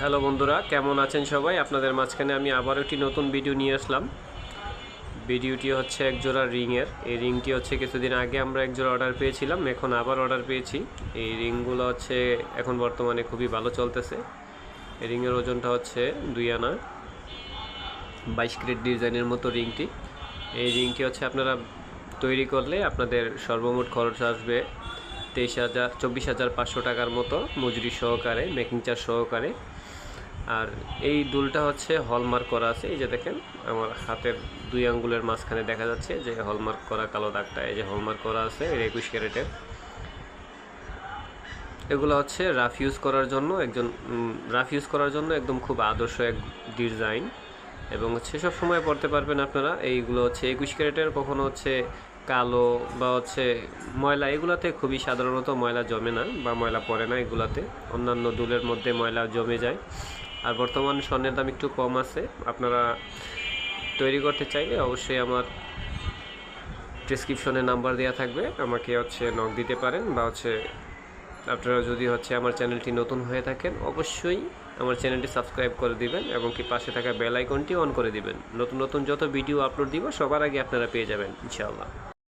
Hello বন্ধুরা, কেমন আছেন সবাই? আপনাদের মাঝখানে আমি আবার একটি নতুন ভিডিও নিয়ে আসলাম। ভিডিওটি হচ্ছে এক জোড়া রিংয়ের। এই রিংটি হচ্ছে কিছুদিন আগে আমরা এক জোড়া অর্ডার পেয়েছিলাম, এখন আবার অর্ডার পেয়েছি। এই রিংগুলো হচ্ছে এখন বর্তমানে খুবই ভালো চলতেছে। এই রিংয়ের ওজনটা হচ্ছে দুই আনা, বাইশ ক্রেট ডিজাইনের মতো রিংটি। এই রিংটি হচ্ছে আপনারা তৈরি করলে আপনাদের সর্বমোট খরচ আসবে তেইশ হাজার, চব্বিশ হাজার পাঁচশো টাকার মতো। মজুরি সহকারে, মেকিং চার্জ সহকারে। আর এই দুলটা হচ্ছে হলমার্ক করা আছে। এই যে দেখেন, আমার হাতের দুই আঙ্গুলের মাঝখানে দেখা যাচ্ছে যে হলমার্ক করা কালো দাগটা, এই যে হলমার্ক করা আছে এর একুশ ক্যারেটের। এগুলো হচ্ছে রাফ ইউজ করার জন্য একজন রাফ ইউজ করার জন্য একদম খুব আদর্শ এক ডিজাইন এবং হচ্ছে সব সময় পড়তে পারবেন আপনারা, এইগুলো হচ্ছে একুশ ক্যারেটের, কখনো হচ্ছে কালো বা হচ্ছে ময়লা, এগুলাতে খুবই সাধারণত ময়লা জমে না বা ময়লা পড়ে না এগুলাতে। অন্যান্য দুলের মধ্যে ময়লা জমে যায়। আর বর্তমান স্বর্ণের দাম একটু কম আছে। আপনারা তৈরি করতে চাইলে অবশ্যই আমার ডিসক্রিপশনে নাম্বার দেওয়া থাকবে। আমাকে হচ্ছে নক দিতে পারেন বা হচ্ছে আপনারা যদি হচ্ছে আমার চ্যানেলটি নতুন হয়ে থাকেন, অবশ্যই আমার চ্যানেলটি সাবস্ক্রাইব করে দিবেন এবং কি পাশে থাকা বেল আইকনটি অন করে দিবেন। নতুন নতুন যত ভিডিও আপলোড দিব, সবার আগে আপনারা পেয়ে যাবেন, ইনশাআল্লাহ।